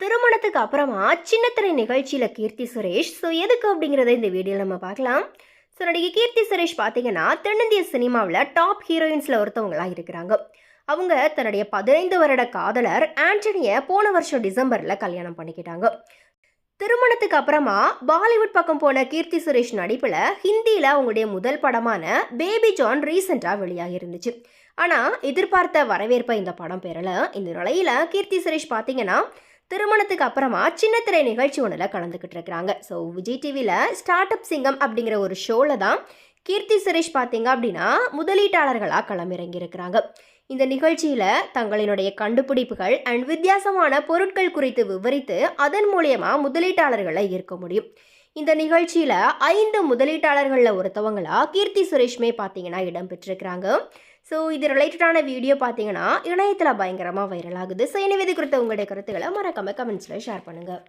திருமணத்துக்கு அப்புறமா சின்னத்திரை நிகழ்ச்சியில் கீர்த்தி சுரேஷ். ஸோ எதுக்கு அப்படிங்கிறத இந்த வீடியோவில் நம்ம பார்க்கலாம். ஸோ நடிகை கீர்த்தி சுரேஷ் பார்த்தீங்கன்னா தென்னிந்திய சினிமாவில் டாப் ஹீரோயின்ஸில் ஒருத்தவங்களாக இருக்கிறாங்க. அவங்க தன்னுடைய பதினைந்து வருட காதலர் ஆண்டனியை போன வருஷம் டிசம்பரில் கல்யாணம் பண்ணிக்கிட்டாங்க. திருமணத்துக்கு அப்புறமா பாலிவுட் பக்கம் போன கீர்த்தி சுரேஷ் நடிப்பில் ஹிந்தியில் அவங்களுடைய முதல் படமான பேபி ஜான் ரீசெண்டாக வெளியாகி இருந்துச்சு ஆனால் எதிர்பார்த்த வரவேற்பை இந்த படம் பெறல. இந்த நிலையில் கீர்த்தி சுரேஷ் பார்த்தீங்கன்னா திருமணத்துக்கு அப்புறமா சின்னத்திரை நிகழ்ச்சி ஒன்றில் கலந்துக்கிட்டு இருக்கிறாங்க. ஸோ விஜய் டிவியில் ஸ்டார்ட் அப் சிங்கம் அப்படிங்கிற ஒரு ஷோவில் தான் கீர்த்தி சுரேஷ் பார்த்தீங்க அப்படின்னா முதலீட்டாளர்களாக களமிறங்கி இருக்கிறாங்க. இந்த நிகழ்ச்சியில் தங்களினுடைய கண்டுபிடிப்புகள் அண்ட் வித்தியாசமான பொருட்கள் குறித்து விவரித்து அதன் மூலயமா முதலீட்டாளர்களை ஈர்க்க முடியும். இந்த நிகழ்ச்சியில் ஐந்து முதலீட்டாளர்களில் ஒருத்தவங்களா கீர்த்தி சுரேஷ்மே பார்த்தீங்கன்னா இடம் பெற்றிருக்கிறாங்க. ஸோ இது ரிலேட்டடான வீடியோ பார்த்தீங்கன்னா இணையத்தில் பயங்கரமாக வைரல் ஆகுது. ஸோ எனவே இது குறித்த உங்களுடைய கருத்துக்களை மறக்காம கமெண்ட்ஸில் ஷேர் பண்ணுங்கள்